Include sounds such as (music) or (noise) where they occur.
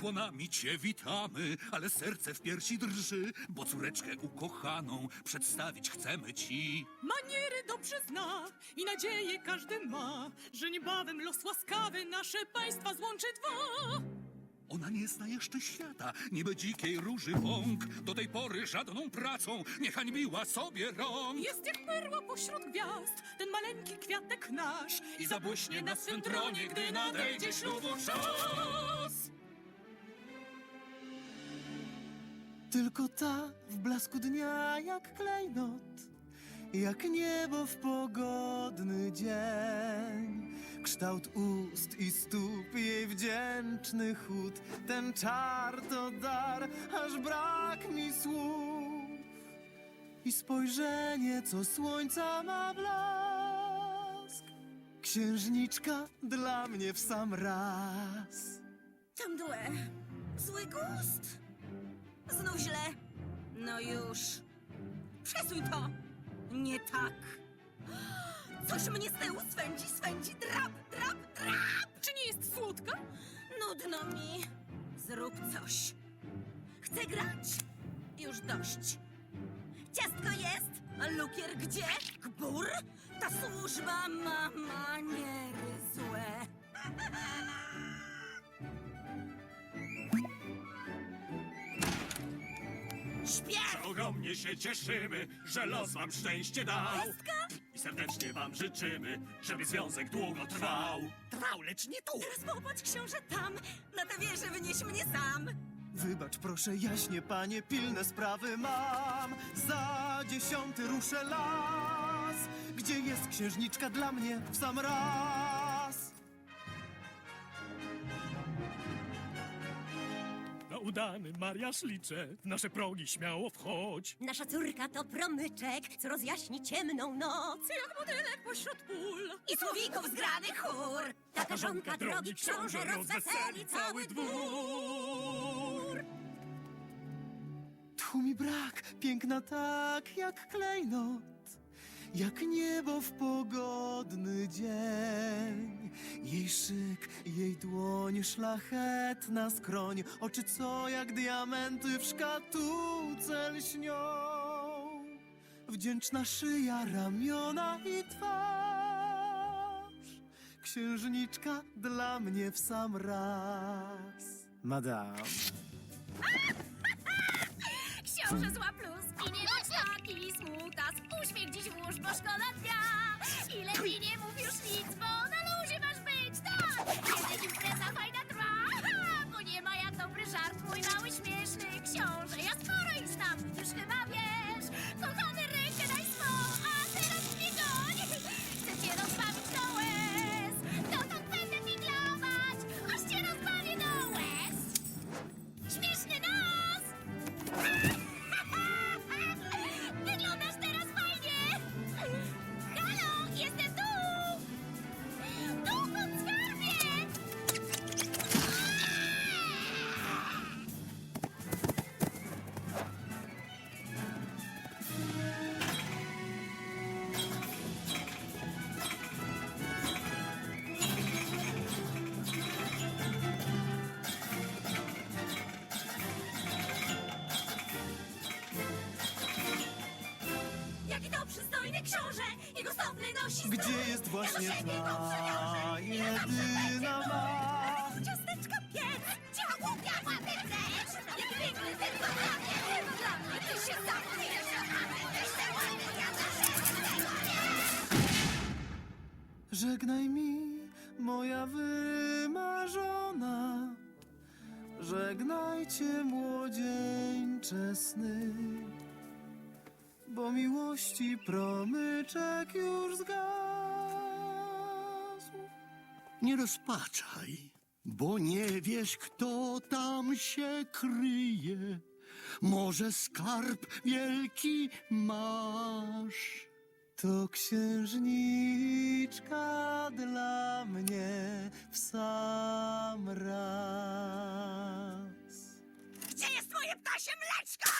Ukłonami cię witamy, ale serce w piersi drży, bo córeczkę ukochaną przedstawić chcemy ci. Maniery dobrze zna i nadzieję każdy ma, że niebawem los łaskawy nasze państwa złączy dwa. Ona nie zna jeszcze świata, niby dzikiej róży bąk. Do tej pory żadną pracą nie hańbiła sobie rąk. Jest jak perła pośród gwiazd, ten maleńki kwiatek nasz I zabłyśnie na swym tronie, gdy nadejdzie ślubu czas. Tylko ta w blasku dnia jak klejnot, jak niebo w pogodny dzień. Kształt ust i stóp jej wdzięczny chód, ten czar to dar, aż brak mi słów. I spojrzenie, co słońca ma blask. Księżniczka dla mnie w sam raz. Tam mdłe. Zły gust. Znów źle. No już. Przesuń to. Nie tak. Coś mnie z tyłu swędzi, swędzi. Drap, drap, drap. Czy nie jest słodka? Nudno mi. Zrób coś. Chcę grać. Już dość. Ciastko jest, a lukier gdzie? Gbur? Ta służba ma maniery złe. (laughs) Śpiew! Ogromnie się cieszymy, że los wam szczęście dał. I serdecznie wam życzymy, żeby związek długo trwał. Trwał, lecz nie tu. Teraz popatrz, książę, tam! Na tę wieżę wynieś mnie sam! Wybacz proszę jaśnie, panie, pilne sprawy mam. Za dziesiąty ruszę las, gdzie jest księżniczka dla mnie w sam raz. Udany mariaż liczę, w nasze progi śmiało wchodź. Nasza córka to promyczek, co rozjaśni ciemną noc. Jak motylek pośród pól. I słowików zgrany chór. Taka żonka drogi książę rozweseli cały dwór. Tchu mi brak, piękna tak jak klejnot, jak niebo w pogodny dzień. Jej szyk, jej dłoń szlachetna skroń, oczy co jak diamenty w szkatułce lśnią. Wdzięczna szyja, ramiona i twarz. Księżniczka dla mnie w sam raz. Madame. (laughs) Książę zła pluski, nie taki smutas Uśmiech dziś włóż, bo szkoda dnia I lepiej nie mów już nic, bo na masz być, tak! Kiedy impreza fajna trwa ha, Bo nie ma jak dobry żart, mój mały śmieszny książę. Ja sporo ich znam, już chyba wiesz książę, jego stopny nosi Gdzie jest właśnie ta jedyna ma? Ciasteczka piec! Cicho głupia, łapy precz! Jaki piękny tylko dla mnie, tylko dla mnie! Ty się zamkniesz, ty się Żegnaj mi, moja wymarzona. Żegnajcie młodzieńcze sny, bo miłości promyczek już zgasł. Nie rozpaczaj, bo nie wiesz, kto tam się kryje. Może skarb wielki masz. To księżniczka dla mnie w sam raz. Gdzie jest moje ptasie mleczko?